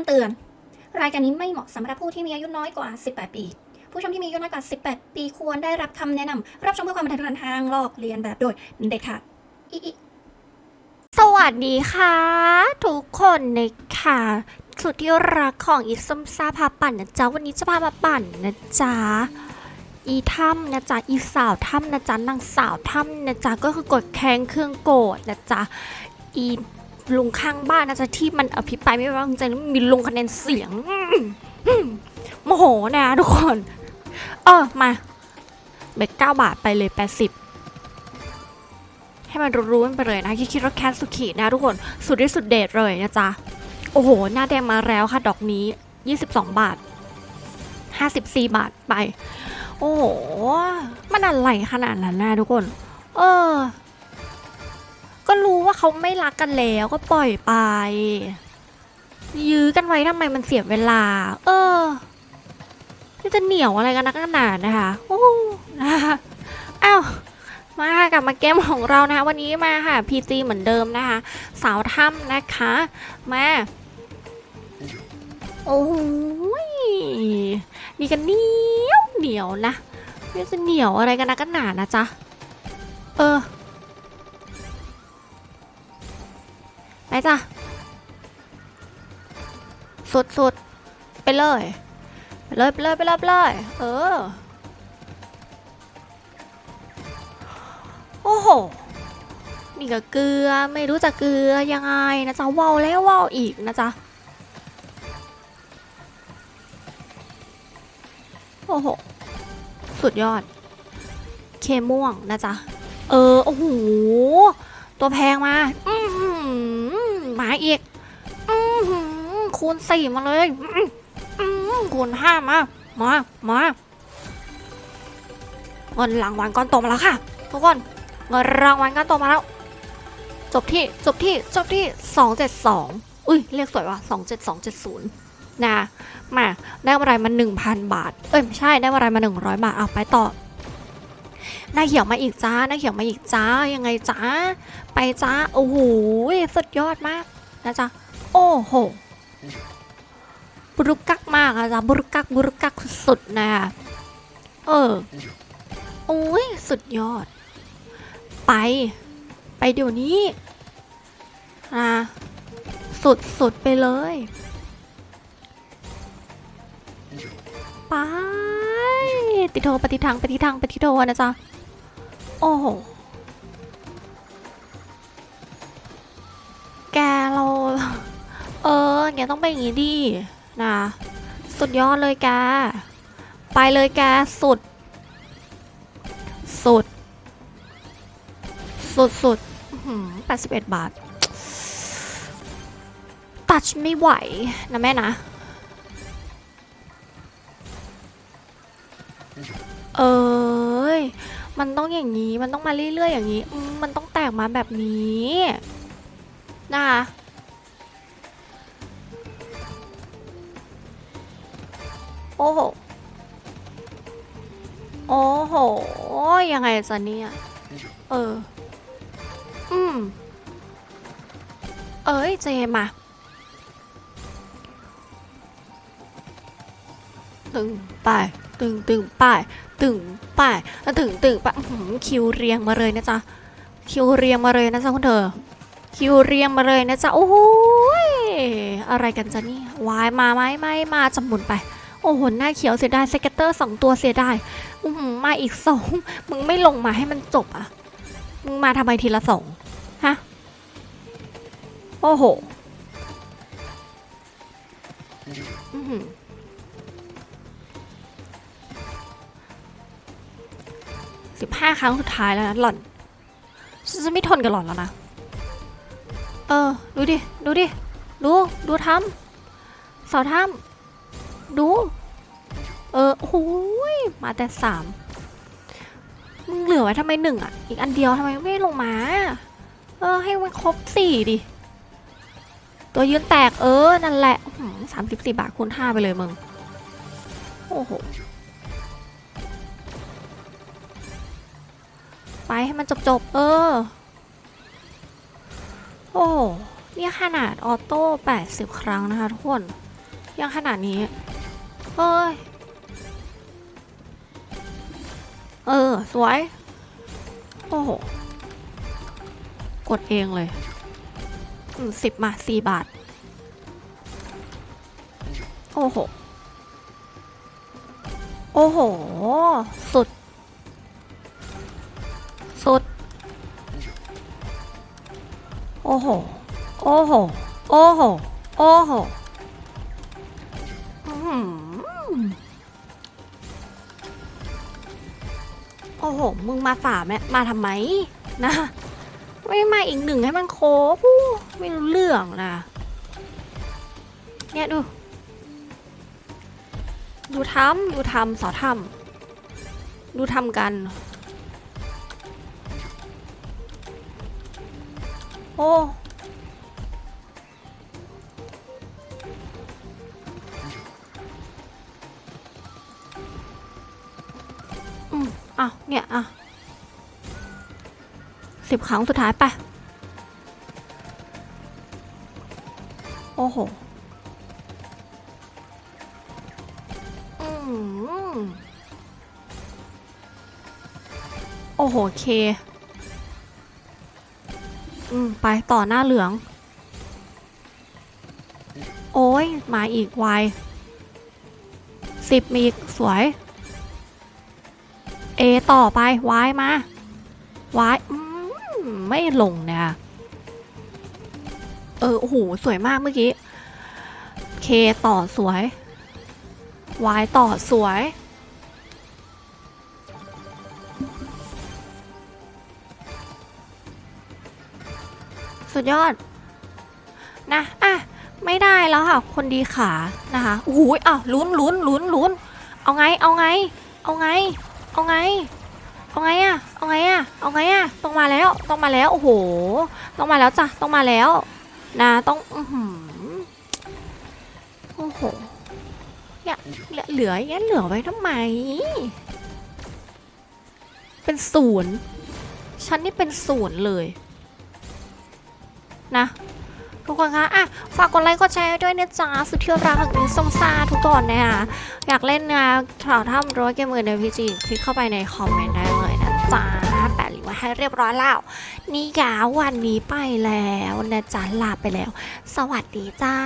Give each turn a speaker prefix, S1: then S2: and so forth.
S1: ำเตือน รายการนี้ไม่เหมาะสำหรับผู้ที่มีอายุน้อยกว่า 18 ปี ผู้ชมที่มีอายุน้อยกว่า 18 ปีควรได้รับคำแนะนำรับชมเพื่อความบันเทิงทางลอกเลียนแบบโดยเด็ดขาดอิอิ
S2: สวัสดีค่ะ ทุกคนนะคะสุดที่รักของอีซัมซาพาปั่นนะจ๊ะวันนี้จะพามาปั่นนะจ๊ะอีถ้ำนะจ๊ะอีสาวถ้ำนะจ๊ะนางสาวถ้ำนะจ๊ะก็คือกดแข้งเครื่องโกรธนะจ๊ะอี ลุงข้างบ้านนะจ๊ะที่มันอภิปรายไม่ไว้วางใจแล้วมีลงคะแนนเสียงอืมอืมโมโหนะทุกคน เออมาเบ็ดเก้าบาทไปเลยแปดสิบให้มันรู้ๆไปเลยนะ คิดคิดว่าแคสสุขีนะทุกคน สุดที่สุดเดทเลยนะจ๊ะ โอ้โห หน้าแดงมาแล้วค่ะ ดอกนี้ 22 บาท 54 บาทไป โอ้โห มันอะไรขนาดนั้นนะทุกคน เออ ก็รู้ว่าเขาไม่รักกันแล้วก็ปล่อยไป ยื้อกันไว้ทำไมมันเสียเวลา เออนี่จะเหนียวอะไรกันนักหนานะคะโอ้นะคะอ้าวมากลับมาเกมของเรานะคะ วันนี้มาค่ะ PG เหมือนเดิมนะคะ สาวถ้ำนะคะ มาโอ้ยนี่กันเหนียวเหนียวนะนี่จะเหนียวอะไรกันนะกันหนานะจ๊ะเออ ไปจ้ะ สุดสุดไปเลย ไปเลยไปเลยไปเลยไปเลยเออ โอ้โห นี่ก็เกลือไม่รู้จะเกลือยังไงนะจ๊ะว่าวแล้วว่าวอีกนะจ๊ะ โอ้โห สุดยอด เคม่วงนะจ๊ะ เออ โอ้โห ตัวแพงมา อือ อมาอีกอคูณสี่มาเลยคูณห้ามา มา มาเงินรางวัลก้อนโตมาแล้วค่ะ ทุกคนเงินรางวัลก้อนโตมาแล้ว จบที่จบที่จบที่272อุ้ยเรียกสวยว่ะ27270นย์นะมาได้อะไรมา1,000บาท เอ้ยไม่ใช่ได้อะไรมา100บาทเอาไปต่อหน้าเขียวมาอีกจ้าหน้าเขียวมาอีกจ้ายังไงจ้า ไปจ้าโอ้โหสุดยอดมาก นะจ๊ะ โอ้โห บุรุกักมากอะจ้ะบุรุกักบุรุกักสุดๆนะเออ โอ้ย สุดยอด ไป ไปเดี๋ยวนี้นะสุดสุดไปเลยไปติโทปฏิทังปฏิทังปฏิโทนะจ๊ะ โอ้โห แกต้องไปอย่างงี้ดินะสุดยอดเลยแกไปเลยแกสุด สุด สุดสุดแปดสิบเอ็ดบาท ตัดไม่ไหวนะแม่นะ เอ้ย มันต้องอย่างนี้ มันต้องมาเรื่อยๆอย่างนี้มมันต้องแตกมาแบบนี้นะคะ โอ้โห โอ้โห ยังไงจะเนี่ย เออ อืม เอ้ย เจมาตึงไปตึงตึงไปตึงไปตึงตึงไปคิวเรียงมาเลยนะจ๊ะ คิวเรียงมาเลยนะจ๊ะคุณเธอ คิวเรียงมาเลยนะจ๊ะ โอ้โหยอะไรกันจ๊ะเนี่ยวายมาไหมไม่มาจำหมุนไป อ้โห หน้าเขียวเสียดายสเก็ตเตอร์สองตัวเสียดายอือหือมาอีกสองมึงไม่ลงมาให้มันจบอะ มึงมาทำไมทีละสองฮะ โอ้โหสิบห้าครั้งสุดท้ายแล้วนะหล่อนฉันจะไม่ทนกับหล่อนแล้วนะ เออ ดูดิ ดูดิ ดู ดูทำเสาทำดู เออโอ้ยมาแต่สามมึงเหลือไว้ทำไมหนึ่งอะ อีกอันเดียวทำไมไม่ลงมา เออ ให้มันครบสี่ดิ ตัวยืนแตกเออ นั่นแหละสามสิบสี่บาทคูณห้าไปเลยมึง โอ้โห ไปให้มันจบๆ เออ โอ้เนี่ยขนาดออโต้80ครั้งนะคะทุกคน ยังขนาดนี้เฮ้ย เออ สวย โอ้โห กดเองเลยสิบมาสี่บาท โอ้โห โอ้โห สุด สุด โอ้โห โอ้โห โอ้โห โอ้โห อื้อ อ้โห มึงมาสามแม่มาทำไมนะ ไม่มาอีกหนึ่งให้มันโครบอู้ไม่รู้เรื่องนะ เนี่ยดู ดูทำดูทำสอทำดูทำกัน โอ้อืม อะเนี่ยอะสิบครั้งสุดท้ายไป โอ้โหอืมโอ้โห เค อืม ไปต่อหน้าเหลือง โอ้ย มาอีกวายสิบมีอีก สวย เอต่อไปวายมาวายมไม่ลงเนี่ยเออโอ้โหสวยมากเมื่อกี้เคต่อสวยวายต่อสวย สุดยอด นะอะไม่ได้แล้วค่ะ คนดีขานะคะโอ้โหอ้าวลุ้นลุ้นลุ้นลุ้นเอาไงเอาไง เอาไง เอาไง เอาไงอะเอาไงอะเอาไงอะต้องมาแล้ว ต้องมาแล้ว โอ้โห ต้องมาแล้วจ้ะ ต้องมาแล้ว นะต้องอือหือโอ้โหเนี่ยเหลือเหลืออย่างนี้เหลือไว้ทำไม เป็นศูนย์ ฉันนี่เป็นศูนย์เลย กคนคะอะฝากกดไลค์กดแชร์ด้วยนะจ๊ะสุดที่รักของนิ้วทรงซาทุกคนนะคะอยากเล่นงานถ่ายทำรั้วเกมเมอร์ในพีจีคลิกเข้าไปในคอมเมนต์ได้เลยนะจ๊ะแปะลิงก์ไว้ให้เรียบร้อยแล้ว นี่กาวันนี้ไปแล้วนะจ๊ะลาไปแล้ว สวัสดีจ้า